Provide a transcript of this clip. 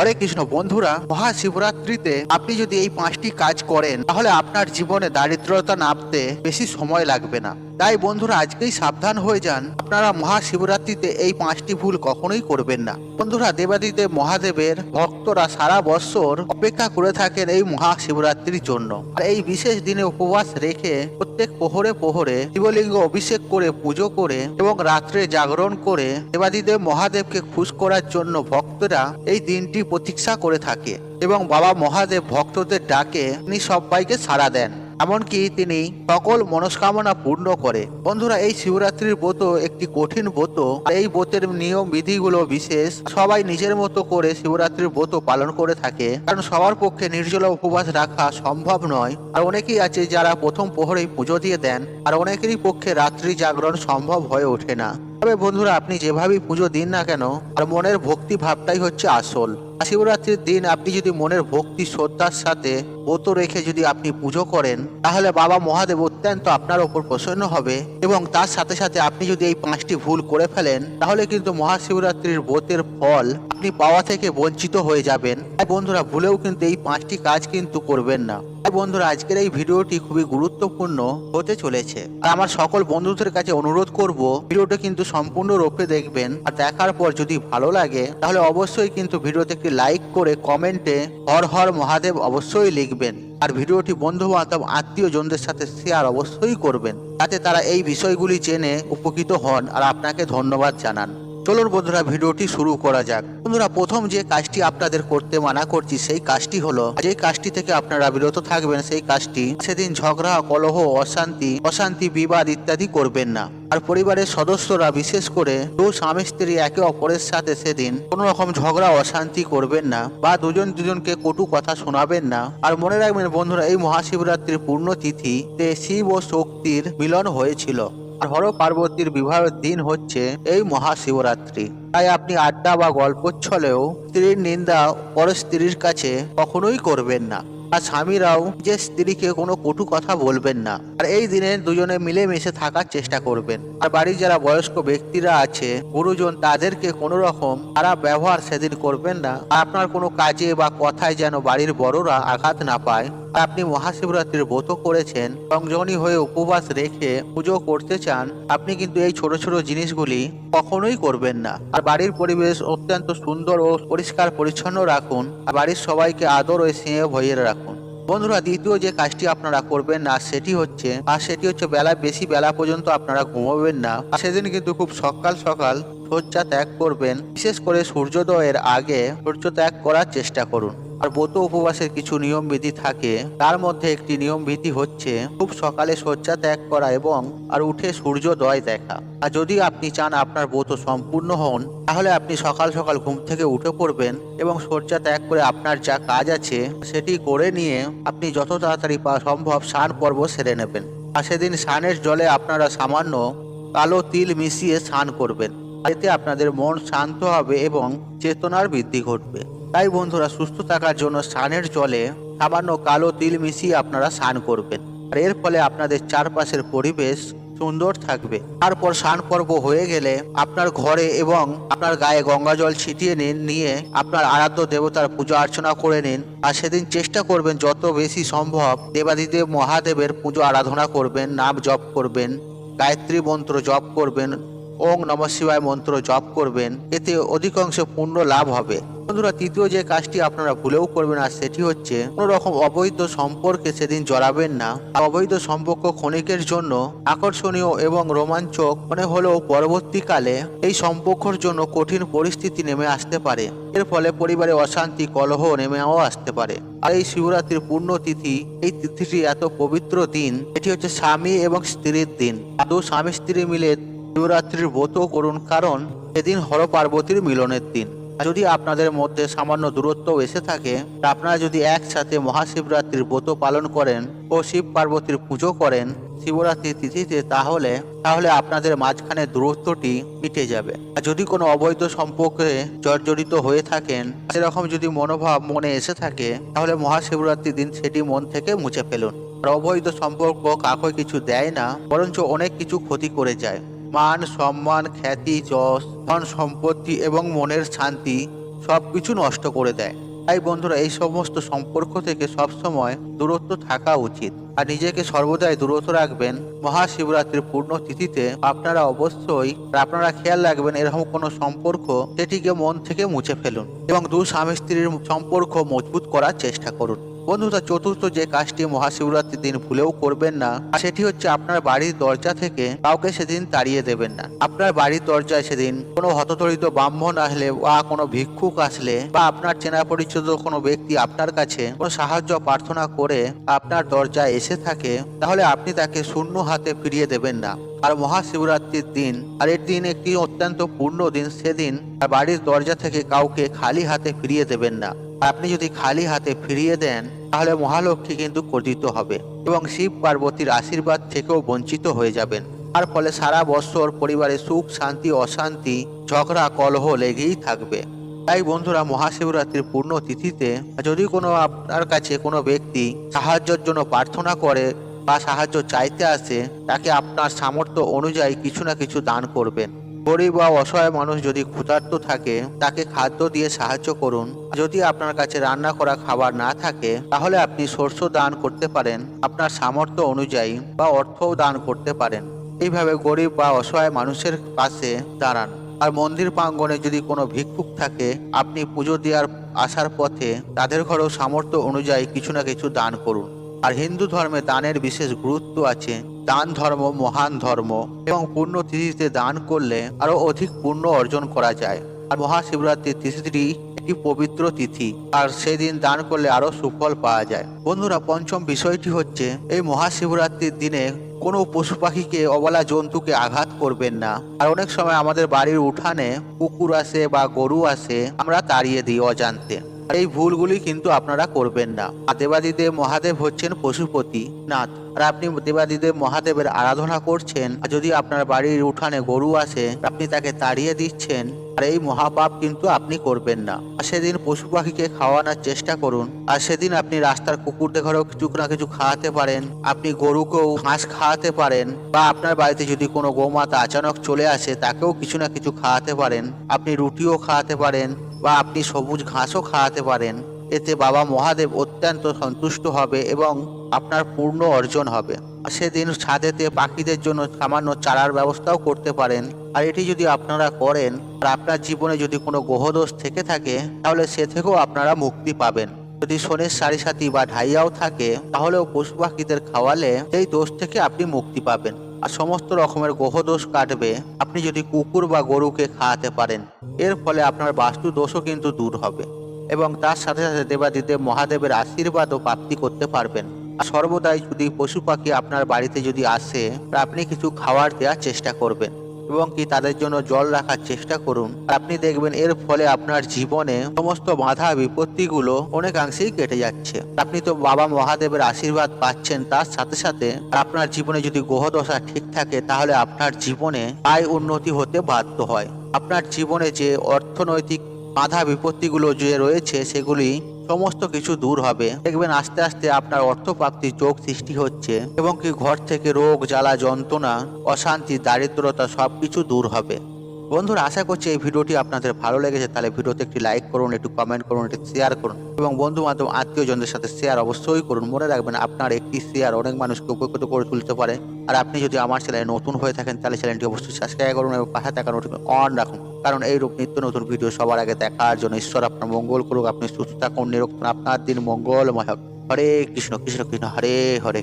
হরে কৃষ্ণ, বন্ধুরা, মহাশিবরাত্রিতে আপনি যদি এই পাঁচটি কাজ করেন, তাহলে আপনার জীবনে দারিদ্রতা নামতে বেশি সময় লাগবে না। তাই বন্ধুরা, আজকেই সাবধান হয়ে যান। আপনারা মহাশিবরাত্রিতে এই পাঁচটি ভুল কখনোই করবেন না। বন্ধুরা দেবাদিদেব মহাদেবের ভক্তরা সারা বছর অপেক্ষা করে থাকেন এই মহাশিবরাত্রির জন্য। আর এই বিশেষ দিনে উপবাস রেখে প্রত্যেক প্রহরে প্রহরে শিবলিঙ্গ অভিষেক করে, পুজো করে এবং রাত্রে জাগরণ করে দেবাদিদেব মহাদেবকে খুশ করার জন্য ভক্তরা এই দিনটি প্রতীক্ষা করে থাকে এবং বাবা মহাদেব ভক্তদের ডাকে, তিনি সবাইকে সাড়া দেন। এমনকি তিনি সকল মনস্কামনা পূর্ণ করে। বন্ধুরা, এই শিবরাত্রির ব্রত একটি কঠিন ব্রত। এই ব্রতের নিয়ম, বিধিগুলো বিশেষ। সবাই নিজের মতো করে শিবরাত্রির ব্রত পালন করে থাকে। কারণ সবার পক্ষে নির্জলা উপবাস রাখা সম্ভব নয়। আর অনেকেই আছে যারা প্রথম প্রহরেই পুজো দিয়ে দেন, আর অনেকেরই পক্ষে রাত্রি জাগরণ সম্ভব হয়ে ওঠে না। তবে বন্ধুরা, আপনি যেভাবেই পুজো দিন না কেন আর মনের ভক্তি ভাবটাই হচ্ছে আসল। শিবরাত্রির দিন আপনি যদি মনের ভক্তি শ্রদ্ধার সাথে ব্রত রেখে যদি আপনি পুজো করেন, তাহলে বাবা মহাদেব অত্যন্ত আপনার ওপর প্রসন্ন হবে এবং তার সাথে সাথে আপনি যদি এই পাঁচটি ভুল করে ফেলেন, তাহলে কিন্তু মহাশিবরাত্রির ব্রতের ফল আপনি পাওয়া থেকে বঞ্চিত হয়ে যাবেন। তাই বন্ধুরা, ভুলেও কিন্তু এই পাঁচটি কাজ কিন্তু করবেন না। বন্ধুরা, আজকের এই ভিডিওটি খুবই গুরুত্বপূর্ণ হতে চলেছে। আর আমার সকল বন্ধুদের কাছে অনুরোধ করব, ভিডিওটা কিন্তু সম্পূর্ণ রূপে দেখবেন আর দেখার পর যদি ভালো লাগে, তাহলে অবশ্যই কিন্তু ভিডিওতে একটি লাইক করে কমেন্টে হর হর মহাদেব অবশ্যই লিখবেন। আর ভিডিওটি বন্ধু বান্ধব আত্মীয় জনদের সাথে শেয়ার অবশ্যই করবেন, যাতে তারা এই বিষয়গুলি জেনে উপকৃত হন। আর আপনাকে ধন্যবাদ জানান। চলুন বন্ধুরা, ভিডিওটি শুরু করা যাক। বন্ধুরা, প্রথম যে কাজটি আপনাদের করতে মানা করছি, সেই কাজটি হলো, যে কাজটি থেকে আপনারা বিরত থাকবেন, সেই কাজটি সেদিন ঝগড়া, কলহ, অশান্তি অশান্তি, বিবাদ ইত্যাদি করবেন না। আর পরিবারের সদস্যরা বিশেষ করে দু স্বামী স্ত্রী একে অপরের সাথে সেদিন কোনো রকম ঝগড়া, অশান্তি করবেন না বা দুজন দুজনকে কটু কথা শোনাবেন না। আর মনে রাখবেন বন্ধুরা, এই মহাশিবরাত্রির পূর্ণ তিথিতে শিব ও শক্তির মিলন হয়েছিল। হর পার্বতীর বিবাহের দিন হচ্ছে এই মহাশিবরাত্রি। তাই আপনি আড্ডা বা গল্প ছলেও স্ত্রীর নিন্দা পর স্ত্রীর কাছে কখনোই করবেন না। আর স্বামীরাও যে স্ত্রীকে কোনো কটু কথা বলবেন না। আর এই দিনে দুজনে মিলেমিশে থাকার চেষ্টা করবেন। আর বাড়ির যারা বয়স্ক ব্যক্তিরা আছে, গুরুজন তাদেরকে কোনো রকম খারাপ ব্যবহার সেদিন করবেন না। আপনার কোনো কাজে বা কথায় যেন বাড়ির বড়রা আঘাত না পায় আপনি মহাশিবরাত্রির ব্রত করেছেন সংযমী হয়ে উপবাস রেখে পুজো করতে চান, আপনি কিন্তু এই ছোট ছোট জিনিসগুলি কখনোই করবেন না। আর বাড়ির পরিবেশ অত্যন্ত সুন্দর ও পরিষ্কার পরিচ্ছন্ন রাখুন। আর বাড়ির সবাইকে আদর ও স্নেহ ভরিয়ে রাখুন। বন্ধুরা, দ্বিতীয় যে কাজটি আপনারা করবেন না, সেটি হচ্ছে, আর সেটি হচ্ছে বেলা, বেশি বেলা পর্যন্ত আপনারা ঘুমাবেন না। আর সেদিন কিন্তু খুব সকাল সকাল শয্যা ত্যাগ করবেন। বিশেষ করে সূর্যোদয়ের আগে সূর্য ত্যাগ করার চেষ্টা করুন। আর ব্রত উপবাসের কিছু নিয়ম বিধি থাকে, তার মধ্যে একটি নিয়ম বিধি হচ্ছে খুব সকালে শয্যা ত্যাগ করা এবং আর উঠে সূর্যোদয় দেখা। আর যদি আপনি চান আপনার ব্রত সম্পূর্ণ হন, তাহলে আপনি সকাল সকাল ঘুম থেকে উঠে পড়বেন এবং শয্যা ত্যাগ করে আপনার যা কাজ আছে, সেটি করে নিয়ে আপনি যত তাড়াতাড়ি সম্ভব স্নান পর্ব সেরে নেবেন। আর সেদিন স্নানের জলে আপনারা সামান্য কালো তিল মিশিয়ে স্নান করবেন। এতে আপনাদের মন শান্ত হবে এবং চেতনার বৃদ্ধি ঘটবে। তাই বন্ধুরা সুস্থ থাকার জন্য স্নানের জলে সামান্য কালো তিল মিশিয়ে আপনারা স্নান করবেন। আর এর ফলে আপনাদের চারপাশের পরিবেশ সুন্দর থাকবে। তারপর স্নান পর্ব হয়ে গেলে আপনার ঘরে এবং আপনার গায়ে গঙ্গা জল ছিটিয়ে নিন নিয়ে আপনার আরাধ্য দেবতার পূজা অর্চনা করে নিন। আর সেদিন চেষ্টা করবেন যত বেশি সম্ভব দেবাদিদেব মহাদেবের পুজো আরাধনা করবেন, নাম জপ করবেন, গায়ত্রী মন্ত্র জপ করবেন, ওং নম শিবায় মন্ত্র জপ করবেন। এতে অধিকাংশ পুণ্য লাভ হবে। বন্ধুরা, তৃতীয় যে কাজটি আপনারা ভুলেও করবেন, আর সেটি হচ্ছে কোনো রকম অবৈধ সম্পর্কে সেদিন জড়াবেন না। অবৈধ সম্পর্ক ক্ষণিকের জন্য আকর্ষণীয় এবং রোমাঞ্চক মনে হলেও পরবর্তীকালে এই সম্পর্কর জন্য কঠিন পরিস্থিতি নেমে আসতে পারে। এর ফলে পরিবারে অশান্তি, কলহ নেমেও আসতে পারে। আর এই শিবরাত্রির পূর্ণ তিথি, এই তিথিটি এত পবিত্র দিন, এটি হচ্ছে স্বামী এবং স্ত্রীর দিন। দু স্বামী স্ত্রী মিলে শিবরাত্রির ব্রত করুন, কারণ এদিন হর পার্বতীর মিলনের দিন। যদি আপনাদের মধ্যে সামান্য দূরত্ব এসে থাকে আপনারা যদি একসাথে মহাশিবরাত্রির ব্রত পালন করেন ও শিব পার্বতীর পুজো করেন শিবরাত্রির তিথিতে, তাহলে তাহলে আপনাদের মাঝখানে দূরত্বটি মিটে যাবে। আর যদি কোনো অবৈধ সম্পর্কে জর্জরিত হয়ে থাকেন, সেরকম যদি মনোভাব মনে এসে থাকে, তাহলে মহাশিবরাত্রির দিন সেটি মন থেকে মুছে ফেলুন। আর অবৈধ সম্পর্ক কাউকে কিছু দেয় না, বরঞ্চ অনেক কিছু ক্ষতি করে যায়। মান, সম্মান, খ্যাতি, যশ, ধন, সম্পত্তি এবং মনের শান্তি সব কিছু নষ্ট করে দেয়। তাই বন্ধুরা, এই সমস্ত সম্পর্ক থেকে সবসময় দূরত্ব থাকা উচিত। আর নিজেকে সর্বদাই দূরত্ব রাখবেন। মহাশিবরাত্রির পূর্ণ তিথিতে আপনারা অবশ্যই আপনারা খেয়াল রাখবেন, এরকম কোনো সম্পর্ক সেটিকে মন থেকে মুছে ফেলুন এবং দু স্বামী স্ত্রীর সম্পর্ক মজবুত করার চেষ্টা করুন। বন্ধুরা, চতুর্থ যে কাজটি মহাশিবরাত্রির দিন ভুলেও করবেন না সেটি হচ্ছে আপনার বাড়ির দরজা থেকে কাউকে সেদিন তাড়িয়ে দেবেন না। আপনার বাড়ির দরজায় সেদিন কোনো হততরিত ব্রাহ্মণ আসলে বা কোনো ভিক্ষুক আসলে বা আপনার চেনা পরিচিত কোনো ব্যক্তি আপনার কাছে কোনো সাহায্য প্রার্থনা করে আপনার দরজায় এসে থাকে, তাহলে আপনি তাকে শূন্য হাতে ফিরিয়ে দেবেন না। আর মহাশিবরাত্রির দিন, আর এর দিন একটি অত্যন্ত পূর্ণ দিন, সেদিন আর বাড়ির দরজা থেকে কাউকে খালি হাতে ফিরিয়ে দেবেন না। আপনি যদি খালি হাতে ফিরিয়ে দেন, তাহলে মহালক্ষ্মী কিন্তু ক্রোধিত হবে এবং শিব পার্বতীর আশীর্বাদ থেকেও বঞ্চিত হয়ে যাবেন। তার ফলে সারা বছর পরিবারে সুখ, শান্তি, অশান্তি, ঝগড়া, কলহ লেগেই থাকবে। তাই বন্ধুরা, মহাশিবরাত্রির পূর্ণ তিথিতে যদি কোনো আপনার কাছে কোনো ব্যক্তি সাহায্যের জন্য প্রার্থনা করে বা সাহায্য চাইতে আসে, তাকে আপনার সামর্থ্য অনুযায়ী কিছু না কিছু দান করবেন। গরিব বা অসহায় মানুষ যদি ক্ষুধার্ত থাকে, তাকে খাদ্য দিয়ে সাহায্য করুন। যদি আপনার কাছে রান্না করা খাবার না থাকে, তাহলে আপনি শস্য দান করতে পারেন, আপনার সামর্থ্য অনুযায়ী, বা অর্থও দান করতে পারেন। এইভাবে গরিব বা অসহায় মানুষের পাশে দাঁড়ান। আর মন্দির প্রাঙ্গণে যদি কোনো ভিক্ষুক থাকে, আপনি পুজো দেওয়ার আসার পথে তাদের ঘরেও সামর্থ্য অনুযায়ী কিছু না কিছু দান করুন। হিন্দু ধর্মে দানের বিশেষ গুরুত্ব আছে। দান ধর্ম, মহান ধর্ম এবং পূর্ণ তিথিতে দান করলে আরও অধিক পুণ্য অর্জন করা যায়। আর মহাশিবরাত্রির তিথিটি একটি পবিত্র তিথি, আর সেদিন দান করলে আরও সুফল পাওয়া যায়। বন্ধুরা, পঞ্চম বিষয়টি হচ্ছে, এই মহাশিবরাত্রির দিনে কোনো পশু পাখিকে অবলা জন্তুকে আঘাত করবেন না। আর অনেক সময় আমাদের বাড়ির উঠানে কুকুর আসে বা গরু আসে, আমরা তাড়িয়ে দিই অজান্তে। আর এই ভুলগুলি কিন্তু আপনারা করবেন না। দেবাদিদেব মহাদেব হচ্ছেন পশুপতি, নাথ। আর আপনি দেবাদিদেব মহাদেবের আরাধনা করছেন, আর যদি আপনার বাড়ির উঠানে গরু আসে, আপনি তাকে তাড়িয়ে দিচ্ছেন, আর এই মহাপাপ কিন্তু আপনি করবেন না। আর সেদিন পশু পাখিকে খাওয়ানোর চেষ্টা করুন, আর সেদিন আপনি রাস্তার কুকুরদের ঘরেও কিছু না কিছু খাওয়াতে পারেন, আপনি গরুকেও ঘাস খাওয়াতে পারেন, বা আপনার বাড়িতে যদি কোনো গোমাতা আচানক চলে আসে, তাকেও কিছু না কিছু খাওয়াতে পারেন, আপনি রুটিও খাওয়াতে পারেন বা আপনি সবুজ ঘাসও খাওয়াতে পারেন। এতে বাবা মহাদেব অত্যন্ত সন্তুষ্ট হবে এবং আপনার পূর্ণ অর্জন হবে। সেদিন ছাদেতে পাখিদের জন্য সামান্য চারার ব্যবস্থাও করতে পারেন। আর এটি যদি আপনারা করেন, আর আপনার জীবনে যদি কোনো গ্রহদোষ থেকে থাকে, তাহলে সে থেকেও আপনারা মুক্তি পাবেন। যদি শনির সারি সাথী বা ঢাইয়াও থাকে, তাহলেও পশু পাখিদের খাওয়ালে সেই দোষ থেকে আপনি মুক্তি পাবেন। আর সমস্ত রকমের গ্রহদোষ কাটবে। আপনি যদি কুকুর বা গরুকে খাওয়াতে পারেন, এর ফলে আপনার বাস্তু দোষও কিন্তু দূর হবে এবং তার সাথে সাথে দেবাদিদেব মহাদেবের আশীর্বাদও প্রাপ্তি করতে পারবেন। আর সর্বদাই যদি পশু পাখি আপনার বাড়িতে যদি আসে আপনি কিছু খাওয়ার দেওয়ার চেষ্টা করবেন। এবং কি তাদের জন্য জল রাখার চেষ্টা করুন। আপনি দেখবেন এর ফলে আপনার জীবনে সমস্ত বাধা বিপত্তিগুলো অনেকাংশেই কেটে যাচ্ছে। আপনি তো বাবা মহাদেবের আশীর্বাদ পাচ্ছেন, তার সাথে সাথে আপনার জীবনে যদি গ্রহদশা ঠিক থাকে, তাহলে আপনার জীবনে আয় উন্নতি হতে বাধ্য হয়। আপনার জীবনে যে অর্থনৈতিক বাধা বিপত্তিগুলো যে রয়েছে, সেগুলি সমস্ত কিছু দূর হবে। দেখবেন আস্তে আস্তে আপনার অর্থপ্রাপ্তির যোগ সৃষ্টি হচ্ছে এবং কি ঘর থেকে রোগ, জ্বালা, যন্ত্রণা, অশান্তি, দারিদ্রতা সবকিছু দূর হবে। বন্ধুরা, আশা করছি এই ভিডিওটি আপনাদের ভালো লেগেছে। তাহলে ভিডিওতে একটি লাইক করুন, একটু কমেন্ট করুন, একটু শেয়ার করুন এবং বন্ধু বান্ধব আত্মীয়জনদের সাথে শেয়ার অবশ্যই করুন। মনে রাখবেন, আপনার একটি শেয়ার অনেক মানুষকে উপকৃত করে তুলতে পারে। আর আপনি যদি আমার চ্যানেলে নতুন হয়ে থাকেন, তাহলে চ্যানেলটি অবশ্যই সাবস্ক্রাইব করুন এবং পাশে থাকা নোটিফিকেশন অন রাখুন। কারণ এই রূপ নিত্য নতুন ভিডিও সবার আগে দেখার জন্য ঈশ্বর আপনার মঙ্গল করুক, আপনি সুস্থ থাকুন নিরক্ষণ আপনার দিন মঙ্গলময় হোক। হরে কৃষ্ণ কৃষ্ণ কৃষ্ণ, হরে হরে।